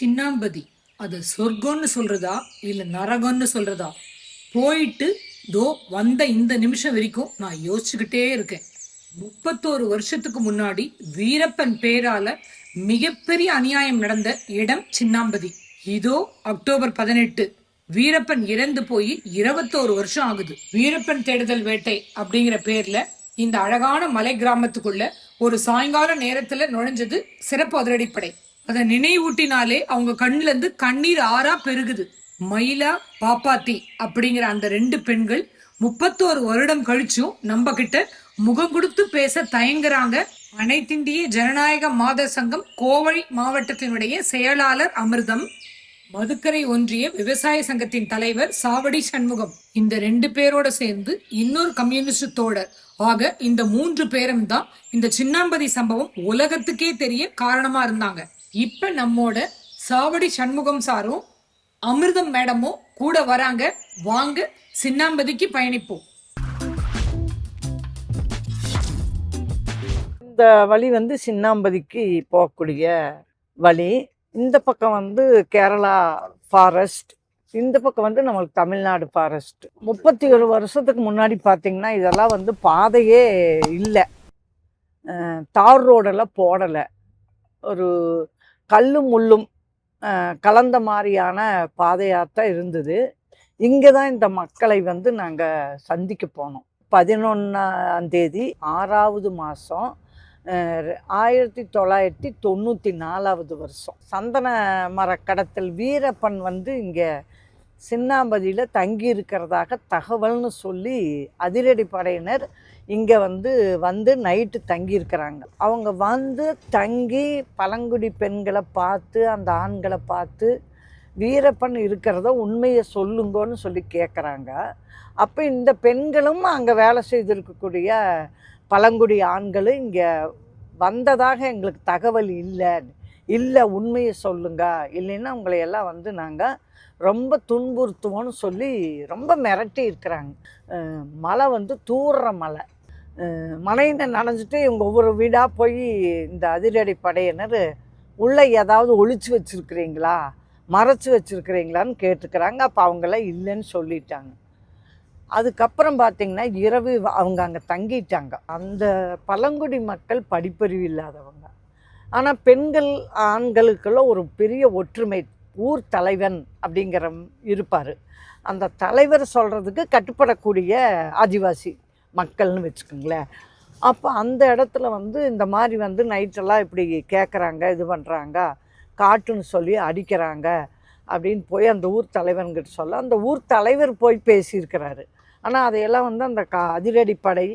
சின்னாம்பதி. அது சொர்க்கம்னு சொல்றதா இல்ல நரகம்னு சொல்றதா? போயிட்டு தோ வந்த இந்த நிமிஷம் வரைக்கும் நான் யோசிச்சுக்கிட்டே இருக்கேன். முப்பத்தோரு வருஷத்துக்கு முன்னாடி வீரப்பன் பேரால மிகப்பெரிய அநியாயம் நடந்த இடம் சின்னாம்பதி. இதோ அக்டோபர் பதினெட்டு. வீரப்பன் இறந்து போய் இருபத்தோரு வருஷம் ஆகுது. வீரப்பன் தேடுதல் வேட்டை அப்படிங்கிற பேர்ல இந்த அழகான மலை கிராமத்துக்குள்ள ஒரு சாயங்கால நேரத்துல நுழைஞ்சது சிறப்பு அதிரடிப்படை. அதை நினைவூட்டினாலே அவங்க கண்ணுல இருந்து கண்ணீர் ஆறா பெருகுது. மயிலா பாப்பாத்தி அப்படிங்கிற அந்த ரெண்டு பெண்கள் முப்பத்தோரு வருடம் கழிச்சும் நம்ம கிட்ட முகம் கொடுத்து பேச தயங்குறாங்க. அனைத்திந்திய ஜனநாயக மாத சங்கம் கோவை மாவட்டத்தினுடைய செயலாளர் அமிர்தம் மதுக்கரை ஒன்றிய விவசாய சங்கத்தின் தலைவர் சாவடி சண்முகம். இந்த ரெண்டு பேரோட சேர்ந்து இன்னொரு கம்யூனிஸ்ட் தோழர். ஆக இந்த மூன்று பேரும் தான் இந்த சின்னாம்பதி சம்பவம் உலகத்துக்கே தெரிய காரணமா இருந்தாங்க. இப்ப நம்மோட சாவடி சண்முகம் சாரும் அமிர்தம் மேடமும் கூட வராங்க. வாங்க சின்னாம்பதிக்கு பயணிப்போம். இந்த வழி வந்து சின்னாம்பதிக்கு போகக்கூடிய வழி. இந்த பக்கம் வந்து கேரளா ஃபாரஸ்ட் இந்த பக்கம் வந்து நம்மளுக்கு தமிழ்நாடு ஃபாரஸ்ட் முப்பத்தி ஒரு வருஷத்துக்கு முன்னாடி பார்த்தீங்கன்னா இதெல்லாம் வந்து பாதையே இல்லை. தார் ரோடெல்லாம் போடலை. ஒரு கல்லும் முள்ளும் கலந்த மாதிரியான பாதையாகத்தான் இருந்தது. இங்கே தான் இந்த மக்களை வந்து நாங்கள் சந்திக்க போனோம். பதினொன்றாம் தேதி ஆறாவது மாதம் ஆயிரத்தி தொள்ளாயிரத்தி தொண்ணூற்றி நாலாவது வருஷம். சந்தன மர கடத்தல் வீரப்பன் வந்து இங்கே சின்னாம்பதியில் தங்கி இருக்கிறதாக தகவல்னு சொல்லி அதிரடி படையினர் இங்கே வந்து வந்து நைட்டு தங்கி இருக்கிறாங்க அவங்க வந்து தங்கி பழங்குடி பெண்களை பார்த்து அந்த ஆண்களை பார்த்து வீரப்பன் இருக்கிறத உண்மையை சொல்லுங்கன்னு சொல்லி கேட்குறாங்க அப்போ இந்த பெண்களும் அங்கே வேலை செய்திருக்கக்கூடிய பழங்குடி ஆண்களும் இங்கே வந்ததாக எங்களுக்கு தகவல் இல்லை. இல்லை உண்மையை சொல்லுங்க. இல்லைன்னா உங்களையெல்லாம் வந்து நாங்கள் ரொம்ப துன்புறுத்துவோன்னு சொல்லி ரொம்ப மிரட்டி இருக்கிறாங்க. மலை வந்து தூர்ற மலை. மலையில நனைஞ்சிட்டு இவங்க ஒவ்வொரு வீடாக போய் இந்த அதிரடி படையினர் உள்ளே ஏதாவது ஒழிச்சு வச்சுருக்கிறீங்களா? மறைச்சு வச்சுருக்கிறீங்களான்னு கேட்டுக்கிறாங்க. அப்போ அவங்களாம் இல்லைன்னு சொல்லிட்டாங்க. அதுக்கப்புறம் பார்த்திங்கன்னா இரவு அவங்க அங்கே தங்கிட்டாங்க. அந்த பழங்குடி மக்கள் படிப்பறிவு இல்லாதவங்க. ஆனால் பெண்கள் ஆண்களுக்குள்ள ஒரு பெரிய ஒற்றுமை ஊர் தலைவன் அப்படிங்கிற இருப்பார். அந்த தலைவர் சொல்கிறதுக்கு கட்டுப்படக்கூடிய ஆதிவாசி மக்கள்னு வச்சுக்கோங்களேன். அப்போ அந்த இடத்துல வந்து இந்த மாதிரி வந்து நைட்டெல்லாம் இப்படி கேட்குறாங்க இது பண்ணுறாங்க காட்டுன்னு சொல்லி அடிக்கிறாங்க அப்படின்னு போய் அந்த ஊர் தலைவன்கிட்ட சொல்ல அந்த ஊர் தலைவர் போய் பேசியிருக்கிறாரு. ஆனால் அதையெல்லாம் வந்து அந்த கா அதிரடிப்படை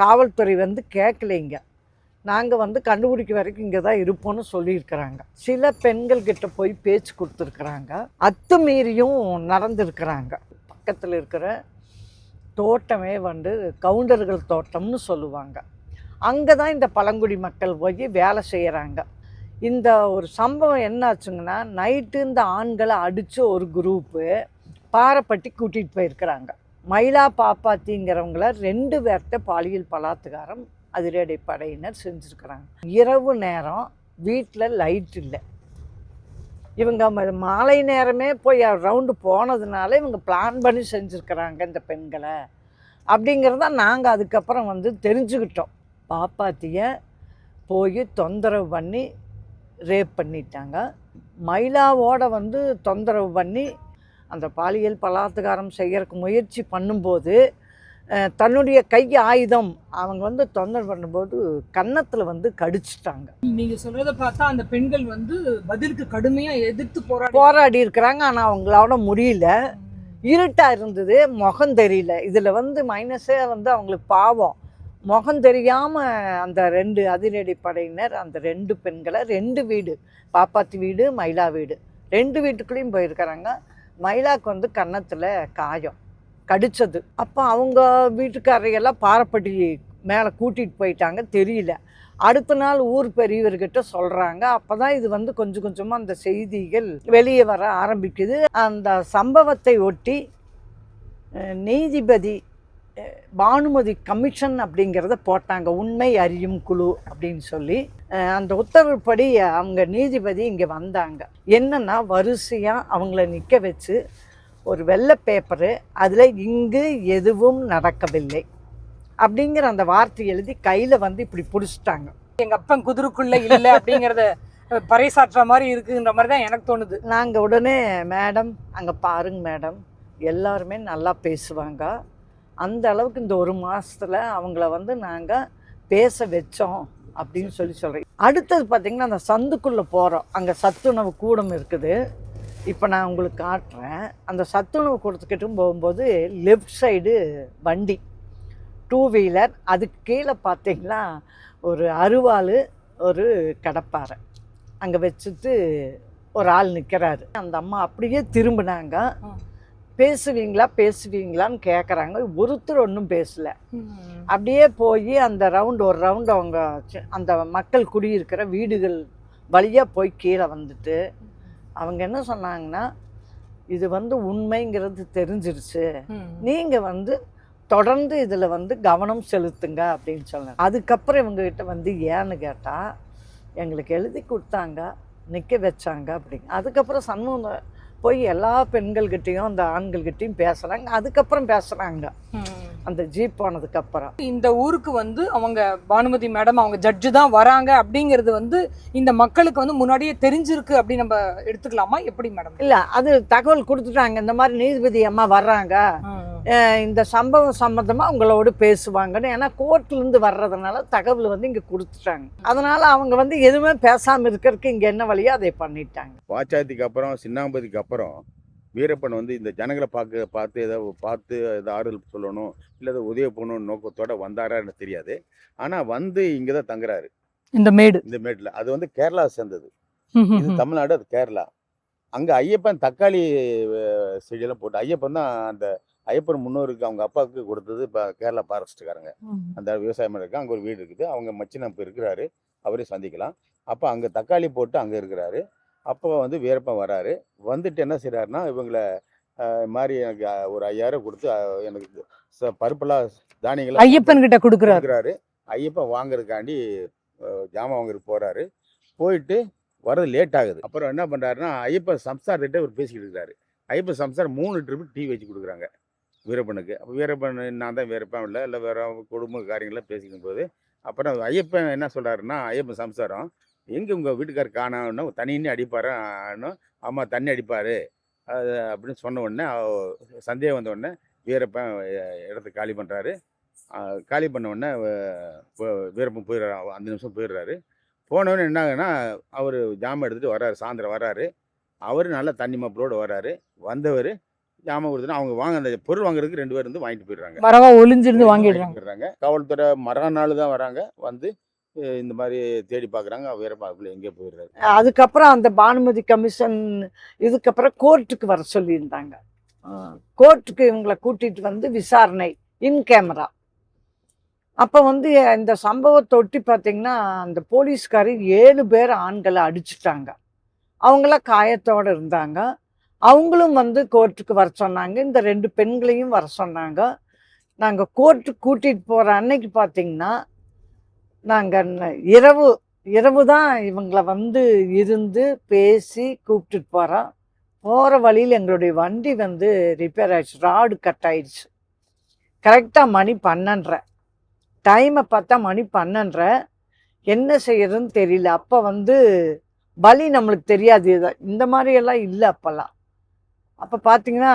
காவல்துறை வந்து கேட்கலைங்க நாங்கள் வந்து கண்டுபிடிக்க வரைக்கும் இங்கே தான் இருப்போம்னு சொல்லியிருக்கிறாங்க. சில பெண்கள்கிட்ட போய் பேச்சு கொடுத்துருக்குறாங்க. அத்துமீறியும் நடந்திருக்கிறாங்க. பக்கத்தில் இருக்கிற தோட்டமே வந்து கவுண்டர்கள் தோட்டம்னு சொல்லுவாங்க. அங்கே தான் இந்த பழங்குடி மக்கள் போய் வேலை செய்கிறாங்க இந்த ஒரு சம்பவம் என்னாச்சுங்கன்னா நைட்டு இந்த ஆண்களை அடித்த ஒரு குரூப்பு பாறைப்பட்டி கூட்டிகிட்டு போயிருக்கிறாங்க. மயிலா பாப்பாத்திங்கிறவங்கள ரெண்டு பேர்த்த பாலியல் பலாத்காரம் அதிரடி படையினர் செஞ்சுருக்கிறாங்க. இரவு நேரம் வீட்டில் லைட் இல்லை. இவங்க மாலை நேரமே போய் ரவுண்டு போனதுனால இவங்க பிளான் பண்ணி செஞ்சுருக்கிறாங்க இந்த பெண்களை. அப்படிங்கிறத நாங்கள் அதுக்கப்புறம் வந்து தெரிஞ்சுக்கிட்டோம். பாப்பாத்திய போய் தொந்தரவு பண்ணி ரேப் பண்ணிட்டாங்க. மயிலாவோட வந்து தொந்தரவு பண்ணி அந்த பாலியல் பலாத்காரம் செய்யறதுக்கு முயற்சி பண்ணும்போது தன்னுடைய கை ஆயுதம் அவங்க வந்து தொந்தரவு பண்ணும்போது கன்னத்தில் வந்து கடிச்சிட்டாங்க. நீங்க சொல்றத பார்த்தா அந்த பெண்கள் வந்து பதிலுக்கு கடுமையா எதிர்த்து போராடி போராடி இருக்கிறாங்க. ஆனால் அவங்களால முடியல. இருட்டாக இருந்தது. முகம் தெரியல. இதில் வந்து மைனஸே வந்து அவங்களுக்கு பாவம். முகம் தெரியாமல் அந்த ரெண்டு அதிரடி படையினர் அந்த ரெண்டு பெண்களை ரெண்டு வீடு பாப்பாத்தி வீடு மயிலா வீடு. ரெண்டு வீட்டுக்குள்ளேயும் போயிருக்கிறாங்க. மயிலாக்கு வந்து கன்னத்தில் காயம். கடித்தது அப்போ அவங்க வீட்டுக்காரையெல்லாம் பாறைப்பட்டி மேலே கூட்டிகிட்டு போயிட்டாங்க தெரியல. அடுத்த நாள் ஊர் பெரியவர்கிட்ட சொல்கிறாங்க அப்போ தான் இது வந்து கொஞ்சம் கொஞ்சமாக அந்த செய்திகள் வெளியே வர ஆரம்பிக்குது. அந்த சம்பவத்தை ஒட்டி நீதிபதி பானுமதி கமிஷன் அப்படிங்கிறத போட்டாங்க. உண்மை அறியும் குழு அப்படின்னு சொல்லி. அந்த உத்தரவுப்படி அவங்க நீதிபதி இங்கே வந்தாங்க. என்னென்னா வரிசையாக அவங்கள நிற்க வச்சு ஒரு வெள்ளை பேப்பரு அதில் இங்கு எதுவும் நடக்கவில்லை. அப்படிங்கிற அந்த வார்த்தை எழுதி கையில் வந்து இப்படி பிடிச்சிட்டாங்க. எங்க அப்பன் குதிரைக்குள்ள இல்ல அப்படிங்கறத அஹ், பறைசாற்றுற மாதிரி இருக்குன்ற மாதிரி தான் எனக்கு தோணுது. நாங்கள் உடனே மேடம் அங்கே பாருங்க மேடம் எல்லாருமே நல்லா பேசுவாங்க. அந்த அளவுக்கு இந்த ஒரு மாதத்தில் அவங்கள வந்து நாங்கள் பேச வச்சோம் அப்படின்னு சொல்லி சொல்கிறேன் அடுத்தது பார்த்திங்கன்னா அந்த சந்துக்குள்ளே போகிறோம் அங்கே சத்துணவு கூடம் இருக்குது. இப்போ நான் உங்களுக்கு காட்டுறேன். அந்த சத்துணவு கூடத்துக்கிட்டும் போகும்போது லெஃப்ட் சைடு வண்டி டூ வீலர் அதுக்கு கீழே பார்த்தீங்கன்னா ஒரு அருவாள் ஒரு கடப்பாரை. அங்கே வச்சுட்டு ஒரு ஆள் நிற்கிறாரு அந்த அம்மா அப்படியே திரும்பினாங்க. பேசுவீங்களா பேசுவீங்களான்னு கேட்குறாங்க ஒருத்தர் ஒன்றும் பேசல. அப்படியே போய் அந்த ரவுண்ட் ஒரு ரவுண்ட் அவங்க அந்த மக்கள் குடியிருக்கிற வீடுகள் வழியாக போய் கீழே வந்துட்டு அவங்க என்ன சொன்னாங்கன்னா இது வந்து உண்மைங்கிறது தெரிஞ்சிருச்சு. நீங்கள் வந்து தொடர்ந்து இதில் வந்து கவனம் செலுத்துங்க அப்படின்னு சொன்னாங்க. அதுக்கப்புறம் இவங்ககிட்ட வந்து ஏன்னு கேட்டால் எங்களுக்கு எழுதி கொடுத்தாங்க நிற்க வச்சாங்க அப்படிங்க அதுக்கப்புறம் சண்முகம் போய் எல்லா பெண்கள்கிட்டயும் அந்த ஆண்கள்கிட்டயும் பேசுகிறாங்க அதுக்கப்புறம் பேசுகிறாங்க அந்த ஜீப் போனதுக்கப்புறம். இந்த ஊருக்கு வந்து அவங்க பானுமதி மேடம் அவங்க ஜட்ஜு தான் வராங்க அப்படிங்கிறது வந்து இந்த மக்களுக்கு வந்து முன்னாடியே தெரிஞ்சிருக்கு அப்படி நம்ம எடுத்துக்கலாமா? எப்படி மேடம்? இல்லை அது தகவல் கொடுத்துட்டாங்க. இந்த மாதிரி நீதிபதி அம்மா வர்றாங்க. இந்த சம்பவம் சம்மந்தமாக உங்களோடு பேசுவாங்கன்னு. ஏன்னா கோர்ட்லேருந்து வர்றதுனால தகவல் வந்து இங்கே கொடுத்துட்டாங்க. அதனால் அவங்க வந்து எதுவுமே பேசாமல் இருக்கிறதுக்கு இங்கே என்ன வழியோ அதை பண்ணிட்டாங்க. பாச்சாத்திக்கு அப்புறம் சின்னாம்பதிக்கு அப்புறம் வீரப்பன் வந்து இந்த ஜனங்களை பார்க்க பார்த்து ஏதோ பார்த்து ஏதோ ஆறுதல் சொல்லணும் இல்லை ஏதோ உதவி பண்ணணும் நோக்கத்தோட வந்தாரான்னு தெரியாது. ஆனால் வந்து இங்கே தான் தங்குறாரு. இந்த மேடு. இந்த மேட்டில். அது வந்து கேரளா சேர்ந்தது. இது தமிழ்நாடு அது கேரளா. அங்கே ஐயப்பன் தக்காளி செடியெல்லாம் போட்டு ஐயப்பன் தான் அந்த ஐயப்பன் முன்னோருக்கு அவங்க அப்பாவுக்கு கொடுத்தது இப்போ கேரளா ஃபாரஸ்ட்டுக்காரங்க அந்த விவசாயம் இருக்கு அங்கே ஒரு வீடு இருக்குது. அவங்க மச்சின இப்போ இருக்கிறாரு. அவரே சந்திக்கலாம். அப்போ அங்கே தக்காளி போட்டு அங்கே இருக்கிறாரு. அப்போ வந்து வீரப்பன் வராரு. வந்துட்டு என்ன செய்கிறாருன்னா இவங்கள மாதிரி எனக்கு ஒரு ஐயாயிரம் கொடுத்து எனக்கு ச- பருப்பெல்லாம் தானியங்களை ஐயப்பன் கிட்ட கொடுக்குறாரு. ஐயப்பன் வாங்குறதுக்காண்டி ஜாமான் வாங்குறதுக்கு போகிறாரு போயிட்டு வர்றது லேட் ஆகுது. அப்புறம் என்ன பண்ணுறாருன்னா ஐயப்பன் சம்சாரத்திட்ட அவர் பேசிக்கிட்டு இருக்காரு. ஐயப்பன் சம்சார் மூணு ட்ரிப்பு டீ வச்சு கொடுக்குறாங்க வீரப்பனுக்கு. அப்போ வீரப்பன் நான் தான் வீரப்பன் இல்லை இல்லை வேற குடும்ப காரியங்கள்லாம் பேசிக்கும் போது அப்புறம் ஐயப்பன் என்ன சொல்கிறாருன்னா ஐயப்பன் சம்சாரம் எங்கே உங்கள் வீட்டுக்கார் காணோன்னா தண்ணின்னு அடிப்பாருன்னு அம்மா தண்ணி அடிப்பார். அது அப்படின்னு சொன்ன உடனே சந்தேகம் வந்த உடனே வீரப்பன் இடத்த காலி பண்ணுறாரு காலி பண்ண உடனே வீரப்பன் போயிடுறாரு அஞ்சு நிமிஷம் போயிடுறாரு. போனவொடனே என்ன ஆகுன்னா அவர் ஜாமான் எடுத்துகிட்டு வர்றாரு சாயந்தரம் வர்றாரு. அவர் நல்ல தண்ணி மப்பலோடு வர்றாரு. வந்தவர் ஜாமான் கொடுத்துட்டு அவங்க வாங்க அந்த பொருள் வாங்குறதுக்கு ரெண்டு பேர் வந்து வாங்கிட்டு போயிடுறாங்க. வரவா ஒளிஞ்சிருந்து வாங்கிடுறாங்க. போயிடுறாங்க. காவல்துறை மறுநாள் தான் வராங்க. வந்து இந்த மாதிரி தேடி பார்க்குறாங்க வீரப்பா அதுக்குள்ள எங்கேயோ போயிடுறாரு. அதுக்கப்புறம் அந்த பானுமதி கமிஷன் இதுக்கப்புறம் கோர்ட்டுக்கு வர சொல்லியிருந்தாங்க. கோர்ட்டுக்கு இவங்களை கூட்டிட்டு வந்து விசாரணை இன் கேமரா. அப்போ வந்து இந்த சம்பவத்தை ஒட்டி பார்த்தீங்கன்னா அந்த போலீஸ்காரி ஏழு பேர் ஆண்களை அடிச்சிட்டாங்க. அவங்களாம் காயத்தோடு இருந்தாங்க. அவங்களும் வந்து கோர்ட்டுக்கு வர சொன்னாங்க. இந்த ரெண்டு பெண்களையும் வர சொன்னாங்க. நாங்கள் கோர்ட்டுக்கு கூட்டிகிட்டு போகிற அன்னைக்கு பார்த்தீங்கன்னா நாங்கள் இரவு இரவு தான் இவங்கள வந்து இருந்து பேசி கூப்பிட்டுட்டு போகிறோம் போகிற வழியில் எங்களுடைய வண்டி வந்து ரிப்பேர் ஆயிடுச்சு. ராடு கட் ஆயிடுச்சு. கரெக்டாக மணி பன்னெண்டரை டைமை பார்த்தா மணி பன்னெண்டரை என்ன செய்யறதுன்னு தெரியல. அப்போ வந்து வழி நம்மளுக்கு தெரியாது. இந்த மாதிரியெல்லாம் இல்லை அப்போல்லாம் அப்போ பார்த்தீங்கன்னா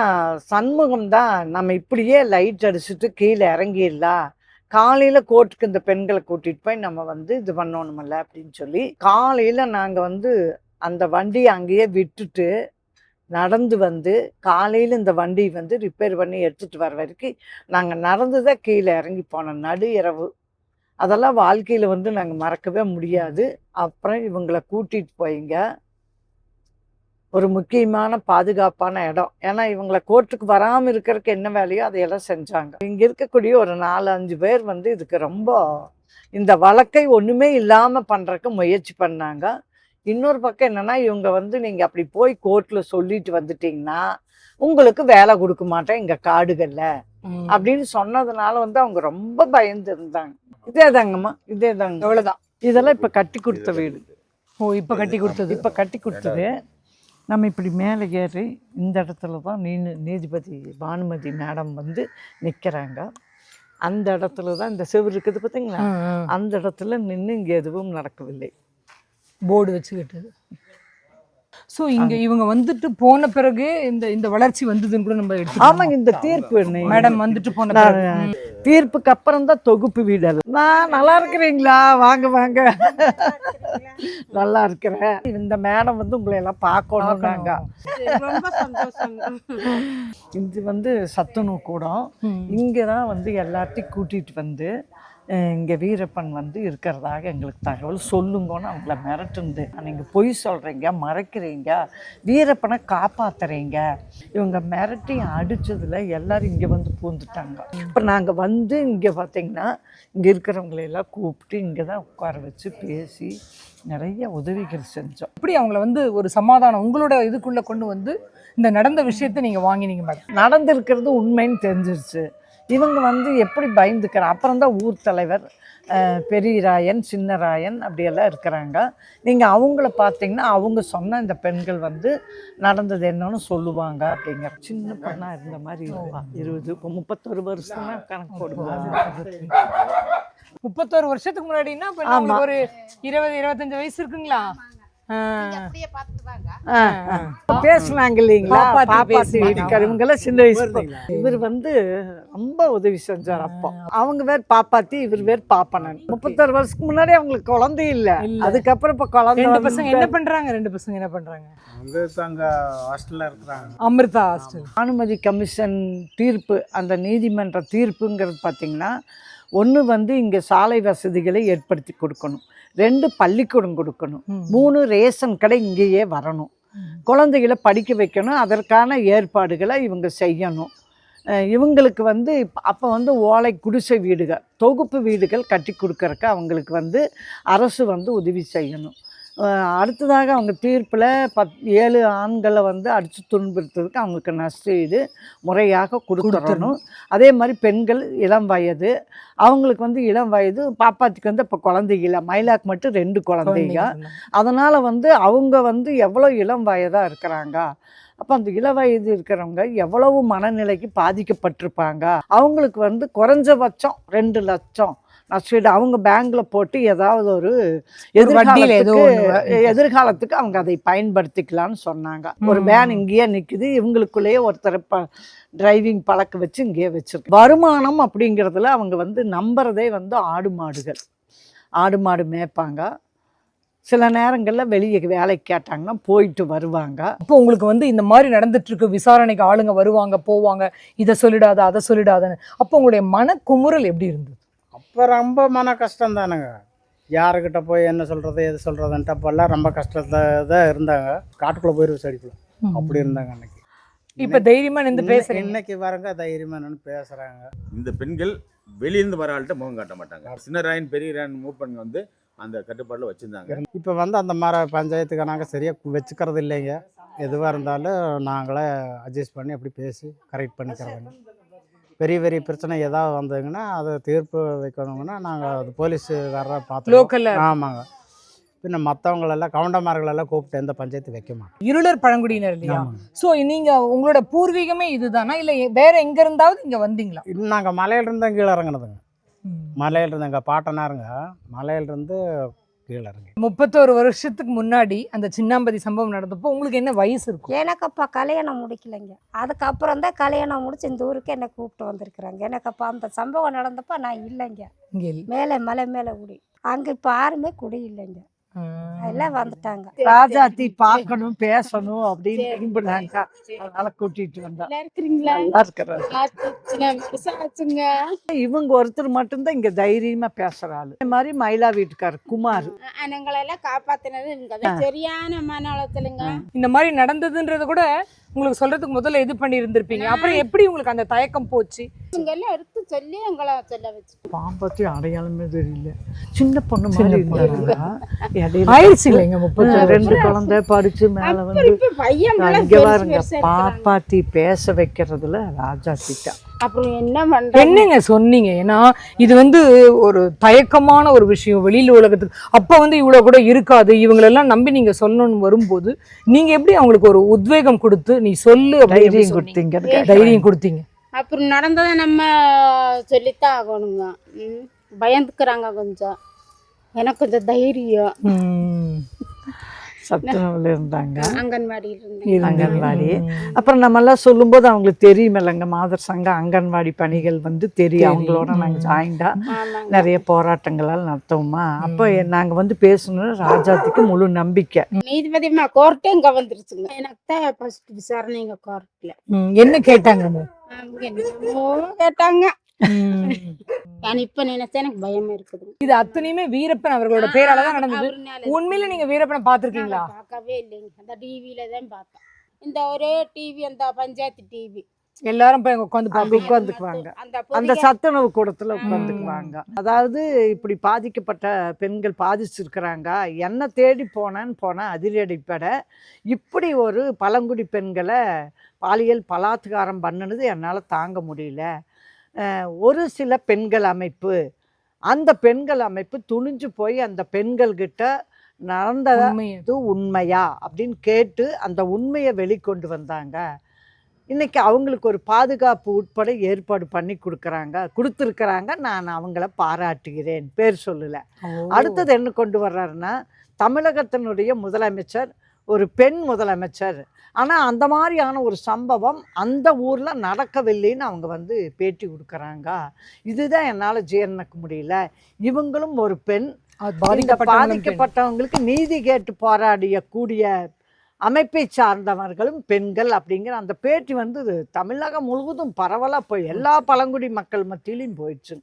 சண்முகம் தான் நம்ம இப்படியே லைட் அடிச்சுட்டு கீழே இறங்கிடலாம். காலையில் கோர்ட்டுக்கு இந்த பெண்களை கூட்டிகிட்டு போய் நம்ம வந்து இது பண்ணணுமில்ல அப்படின்னு சொல்லி காலையில் நாங்கள் வந்து அந்த வண்டியை அங்கேயே விட்டுட்டு நடந்து வந்து காலையில் இந்த வண்டி வந்து ரிப்பேர் பண்ணி எடுத்துகிட்டு வர வரைக்கும் நாங்கள் நடந்து தான் கீழே இறங்கி போனோம். நடு இரவு. அதெல்லாம் வாழ்க்கையில் வந்து நாங்கள் மறக்கவே முடியாது. அப்புறம் இவங்களை கூட்டிகிட்டு போயிங்க. ஒரு முக்கியமான பாதுகாப்பான இடம். ஏன்னா இவங்களை கோர்ட்டுக்கு வராமல் இருக்கிறதுக்கு என்ன வேலையோ அதையெல்லாம் செஞ்சாங்க. இங்கே இருக்கக்கூடிய ஒரு நாலு அஞ்சு பேர் வந்து இதுக்கு ரொம்ப இந்த வழக்கை ஒன்றுமே இல்லாமல் பண்ணுறதுக்கு முயற்சி பண்ணாங்க. இன்னொரு பக்கம் என்னன்னா இவங்க வந்து நீங்க அப்படி போய் கோர்ட்ல சொல்லிட்டு வந்துட்டீங்கன்னா உங்களுக்கு வேலை கொடுக்க மாட்டேன் இங்க காடுகள்ல. அப்படின்னு சொன்னதுனால வந்து அவங்க ரொம்ப பயந்து இருந்தாங்க. இதே தாங்கம்மா இதே தாங்க. அவ்வளவுதான். இதெல்லாம் இப்ப கட்டி கொடுத்த வீடு. ஓ இப்ப கட்டி கொடுத்தது? இப்ப கட்டி கொடுத்தது. நம்ம இப்படி மேலே ஏறி இந்த இடத்துல தான் நீ நீதிபதி பானுமதி மேடம் வந்து நிற்கிறாங்க அந்த இடத்துல தான் இந்த செவுரு இருக்குது பார்த்தீங்களா அந்த இடத்துல நின்று இங்கே எதுவும் நடக்கவில்லை. போர்டு வச்சு சோ இங்க இவங்க வந்துட்டு போன பிறகு இந்த இந்த வளர்ச்சி வந்ததுன்னு கூட நம்ம எடுத்துக்கலாம். ஆமாங்க இந்த தீர்ப்பு என்ன மேடம் வந்துட்டு போன தீர்ப்புக்கு அப்புறம் தான் தொகுப்பு வீடு நான் நல்லா இருக்கிறீங்களா? வாங்க வாங்க. நல்லா இருக்கிறேன். இந்த மேடம் வந்து உங்களை எல்லாம் பார்க்கணும். நாங்க ரொம்ப சந்தோஷம். இது வந்து சத்துணவு கூடம். இங்கே தான் வந்து எல்லாத்தையும் கூட்டிகிட்டு வந்து இங்கே வீரப்பன் வந்து இருக்கிறதாக எங்களுக்கு தகவல். சொல்லுங்கன்னு அவங்கள மிரட்டுந்து நீங்கள் பொய் சொல்கிறீங்க மறைக்கிறீங்க வீரப்பனை காப்பாத்துறீங்க. இவங்க மிரட்டி அடிச்சதுல எல்லாரும் இங்கே வந்து பூந்துட்டாங்க. இப்போ நாங்கள் வந்து இங்கே பார்த்தீங்கன்னா இங்கே இருக்கிறவங்களை எல்லாம் கூப்பிட்டு இங்கே தான் உட்கார வச்சு பேசி நிறைய உதவிகள் செஞ்சோம். எப்படி அவங்கள வந்து ஒரு சமாதானம் உங்களோட இதுக்குள்ள கொண்டு வந்து இந்த நடந்த விஷயத்தை நீங்க வாங்கினீங்க மேடம்? நடந்திருக்கிறது உண்மைன்னு தெரிஞ்சிருச்சு. இவங்க வந்து எப்படி பயந்துக்கிற அப்புறம் தான் ஊர் தலைவர் பெரியராயன் சின்னராயன் அப்படியெல்லாம் இருக்கிறாங்க. நீங்கள் அவங்கள பார்த்தீங்கன்னா அவங்க சொன்ன இந்த பெண்கள் வந்து நடந்தது என்னன்னு சொல்லுவாங்க அப்படிங்கிற சின்ன பொண்ணாக இருந்த மாதிரி இருப்பா. இருபது இப்போ முப்பத்தொரு வருஷம்னா கணக்கு போடுவாங்க முப்பத்தோரு வருஷத்துக்கு முன்னாடின்னா ஒரு இருபது இருபத்தஞ்சு வயசு இருக்குங்களா? பேசுனாங்க இல்லைங்களா? பாப்பாத்தி பாப்பாத்தி பேசுனாங்க. வீட்டுக்கார இவங்கெல்லாம் சின்ன வயசு இவர் வந்து ரொம்ப உதவி செஞ்சார் அப்போ. அவங்க பேர் பாப்பாத்தி இவர் பேர் பாப்பனன். முப்பத்தாறு வருஷத்துக்கு முன்னாடி அவங்களுக்கு குழந்தை இல்ல. அதுக்கப்புறம் இப்ப குழந்தை ரெண்டு பசங்க என்ன பண்றாங்க? ரெண்டு பசங்க என்ன பண்றாங்க? அங்கே அங்கே ஹாஸ்டலில் இருக்கிறாங்க. அமிர்தா ஹாஸ்டல். அனுமதி கமிஷன் தீர்ப்பு அந்த நீதிமன்ற தீர்ப்புங்கிறது பார்த்தீங்கன்னா ஒன்று வந்து இங்கே சாலை வசதிகளை ஏற்படுத்தி கொடுக்கணும். ரெண்டு பள்ளிக்கூடம் கொடுக்கணும். மூணு ரேஷன் கடை இங்கேயே வரணும். குழந்தைகளை படிக்க வைக்கணும். அதற்கான ஏற்பாடுகளை இவங்க செய்யணும். இவங்களுக்கு வந்து அப்போ வந்து ஓலை குடிசை வீடுகள் தொகுப்பு வீடுகள் கட்டி கொடுக்கறக்கு அவங்களுக்கு வந்து அரசு வந்து உதவி செய்யணும். அடுத்ததாக அவங்க தீர்ப்பில் பத் ஏழு ஆண்களை வந்து அடித்து துன்புறுத்ததுக்கு அவங்களுக்கு நஷ்டஈடு முறையாக கொடுத்துடணும் அதே மாதிரி பெண்கள் இளம் வயது அவங்களுக்கு வந்து இளம் வயது பாப்பாத்திக்கு வந்து இப்போ குழந்தைங்க இல்லை மயிலாக்கு மட்டும் ரெண்டு குழந்தைங்க. அதனால் வந்து அவங்க வந்து எவ்வளோ இளம் வயதாக இருக்கிறாங்க? அப்போ அந்த இள வயது இருக்கிறவங்க எவ்வளவு மனநிலைக்கு பாதிக்கப்பட்டிருப்பாங்க? அவங்களுக்கு வந்து குறைஞ்சபட்சம் ரெண்டு லட்சம் நஷ்டீடு அவங்க பேங்க்ல போட்டு ஏதாவது ஒரு எதிர்காலத்துக்கு எதிர்காலத்துக்கு அவங்க அதை பயன்படுத்திக்கலாம்னு சொன்னாங்க. ஒரு. வேன் இங்கேயே நிக்குது இவங்களுக்குள்ளேயே ஒருத்தர் ப டிரைவிங் பழக்க வச்சு இங்கேயே வச்சிருக்கு வருமானம் அப்படிங்கிறதுல அவங்க வந்து நம்புறதே வந்து ஆடு மாடுகள். ஆடு மாடு மேய்ப்பாங்க. சில நேரங்களில் வெளியே வேலைக்கு கேட்டாங்கன்னா போயிட்டு வருவாங்க. அப்போ உங்களுக்கு வந்து இந்த மாதிரி நடந்துட்டு இருக்கு விசாரணைக்கு ஆளுங்க வருவாங்க போவாங்க இதை சொல்லிடாத அதை சொல்லிடாதன்னு. அப்போ உங்களுடைய மன குமுறல் எப்படி இருந்தது? அப்போ ரொம்ப மன கஷ்டம் தானுங்க யாருக்கிட்ட போய் என்ன சொல்கிறது எது சொல்கிறதுன்ட்டு அப்போல்லாம் ரொம்ப கஷ்டத்தை தான் இருந்தாங்க. காட்டுக்குள்ளே போயிரு செடிக்குள்ள. அப்படி இருந்தாங்க அன்னைக்கு. இப்ப தைரியமா நின்று பேசுறீங்க. இன்னைக்கு வரங்க தைரியமா நின்று பேசுகிறாங்க இந்த பெண்கள் வெளியிருந்து வர ஆள்கிட்ட முகம் காட்ட மாட்டாங்க. சின்ன ராயன் பெரிய ராயன் மூவ் பண்ணி வந்து அந்த கட்டுப்பாட்டில் வச்சுருந்தாங்க. இப்போ வந்து அந்த மாதிரி பஞ்சாயத்துக்கு நாங்கள் சரியாக வச்சுக்கிறது இல்லைங்க. எதுவாக இருந்தாலும் நாங்களே அட்ஜஸ்ட் பண்ணி அப்படி பேசி கரெக்ட் பண்ணிக்கிறோங்க. பெரிய பெரிய பிரச்சனை ஏதாவது வந்ததுங்கன்னா அதை தீர்ப்பு வைக்கணுங்கன்னா நாங்கள் அது போலீஸ் வர பார்த்து ஆமாங்க. பின்ன மற்றவங்களெல்லாம் கவுண்டமார்களெல்லாம் கூப்பிட்டு எந்த பஞ்சாயத்து வைக்க மாட்டோம். இருளர் பழங்குடியினர் இல்லையா? ஆமாங்க. சோ நீங்க உங்களோட பூர்வீகமே இதுதானா? இல்ல வேற எங்க இருந்தாவது இங்க வந்தீங்களா? இன்னும் நாங்கள் மலையிலிருந்து கீழே இறங்குனதுங்க. மலையிலிருந்து எங்கள் பாட்டனாருங்க. மலையிலிருந்து கீழே இறங்கி. முப்பத்தோரு வருஷத்துக்கு முன்னாடி அந்த சின்னாம்பதி சம்பவம் நடந்தப்போ உங்களுக்கு என்ன வயசு இருக்கும்? எனக்கு அப்போ கல்யாணம் முடிக்கலைங்க. அதுக்கப்புறம் தான் கல்யாணம் முடிச்சு இந்த ஊருக்கு என்னை கூப்பிட்டு வந்திருக்கிறாங்க. எனக்கு அப்போ அந்த சம்பவம் நடந்தப்போ நான் இல்லைங்க. இங்க இல்ல. மேலே மலை மேலே குடி அங்கே இப்போ யாருமே குடி இல்லைங்க. எல்லாம் வந்துட்டாங்க. ராஜாத்தி பார்க்கணும் பேசணும் அப்படின்னு விரும்புனாங்க அதனால கூட்டிட்டு வந்தா. இருக்கிறீங்களா? நல்லா இருக்கிறாரு. விசாரிச்சுங்க. இவங்க ஒருத்தர் மட்டும்தான் இங்க தைரியமா பேசுற ஆளு. இந்த மாதிரி மயிலா வீட்டுக்காரர் குமார். எங்களெல்லாம் காப்பாத்தினது சரியான மன இந்த மாதிரி நடந்ததுன்றத கூட உங்களுக்கு சொல்றதுக்கு முதல்ல இது பண்ணி இருந்திருப்பீங்க அப்புறம் எப்படி உங்களுக்கு அந்த தயக்கம் போச்சு? எல்லாம் எடுத்து சொல்லி எங்களை சொல்ல வச்சு பாம்பத்தி அடையாளமே தெரியல. சின்ன பொண்ணு மாதிரி இருந்தாங்க வயசு இல்லைங்க முப்பத்தி ரெண்டு குழந்தை படிச்சு மேல வந்து இங்க பாருங்க. பாப்பாத்தி பேச வைக்கிறதுல ராஜா கிட்ட. அப்புறம் என்ன பண்றது என்னங்க சொன்னீங்க? ஏன்னா இது வந்து ஒரு தயக்கமான ஒரு விஷயம் வெளியில உலகத்துக்கு. அப்ப வந்து இவ்வளவு கூட இருக்காது. இவங்களெல்லாம் நம்பி நீங்க சொல்லணும்னு வரும்போது நீங்க எப்படி அவங்களுக்கு ஒரு உத்வேகம் கொடுத்து நீ சொல்லு தைரியம்? கொடுத்தீங்க. தைரியம் கொடுத்தீங்க? அப்புறம் நடந்ததை நம்ம சொல்லித்தான் ஆகணுங்க. பயந்துக்கிறாங்க கொஞ்சம். எனக்கு கொஞ்சம் தைரியம். ம். சத்துணவுல இருந்தாங்க. அங்கன்வாடி. ம். அப்புறம் நம்ம எல்லாம் சொல்லும்போது அவங்களுக்கு தெரியுமில்லங்க. மாதர் சங்க அங்கன்வாடி பணிகள் வந்து தெரியும். அவங்களோட நாங்க ஜாயிண்டா ஆமாங்க. நிறைய போராட்டங்களால் நடத்துவோமா அப்போ நாங்க வந்து பேசணும் ராஜாத்திக்கு முழு நம்பிக்கை. நீதிபதி அம்மா கோர்ட்டே இங்க வந்துருச்சுங்க. எனக்கு தான் ஃபர்ஸ்ட் விசாரணை இங்க கோர்ட்ல ம். என்ன கேட்டாங்க? கேட்டாங்க. நான் இப்ப நினைச்சா எனக்கு பயமா இருக்குது. இது அத்தனையுமே வீரப்பன் அவர்களோட பேரால தான் நடந்தது. உண்மையில நீங்க வீரப்பனை பாத்திருக்கீங்களா பார்க்கவே இல்லைங்க. அந்த டிவியில தான் பார்த்தோம் இந்த ஒரே டிவி அந்த பஞ்சாயத்து டிவி எல்லாரும் போய் உட்காந்து உட்காந்துக்குவாங்க அந்த சத்துணவு கூடத்துல உட்காந்துக்குவாங்க அதாவது இப்படி பாதிக்கப்பட்ட பெண்கள் பாதிச்சிருக்கிறாங்க. என்ன தேடி போனேன்னு போனேன் அதிரடிப்பட இப்படி ஒரு பழங்குடி பெண்களை பாலியல் பலாத்காரம் பண்ணுனது என்னால் தாங்க முடியல. ஒரு சில பெண்கள் அமைப்பு. அந்த பெண்கள் அமைப்பு துணிஞ்சு போய் அந்த பெண்கள்கிட்ட நடந்தது உண்மையை. அப்படின்னு கேட்டு அந்த உண்மையை வெளிக்கொண்டு வந்தாங்க. இன்னைக்கு அவங்களுக்கு ஒரு பாதுகாப்பு உட்பட ஏற்பாடு பண்ணி கொடுக்குறாங்க கொடுத்துருக்குறாங்க. நான் அவங்கள பாராட்டுகிறேன். பேர் சொல்லலை. அடுத்தது என்ன கொண்டு வர்றாருன்னா தமிழகத்தினுடைய முதலமைச்சர் ஒரு பெண் முதலமைச்சர். ஆனால் அந்த மாதிரியான ஒரு சம்பவம் அந்த ஊரில் நடக்கவில்லைன்னு அவங்க வந்து பேட்டி கொடுக்குறாங்க. இதுதான் என்னால் ஜீரணிக்க முடியல. இவங்களும் ஒரு பெண். பாதிக்கப்பட்டவங்களுக்கு நீதி கேட்டு போராடிய கூடிய அமைப்பை சார்ந்தவர்களும் பெண்கள் அப்படிங்கிற அந்த பேட்டி வந்து தமிழகம் முழுவதும் பரவலாக போய் எல்லா பழங்குடி மக்கள் மத்தியிலையும் போயிடுச்சு.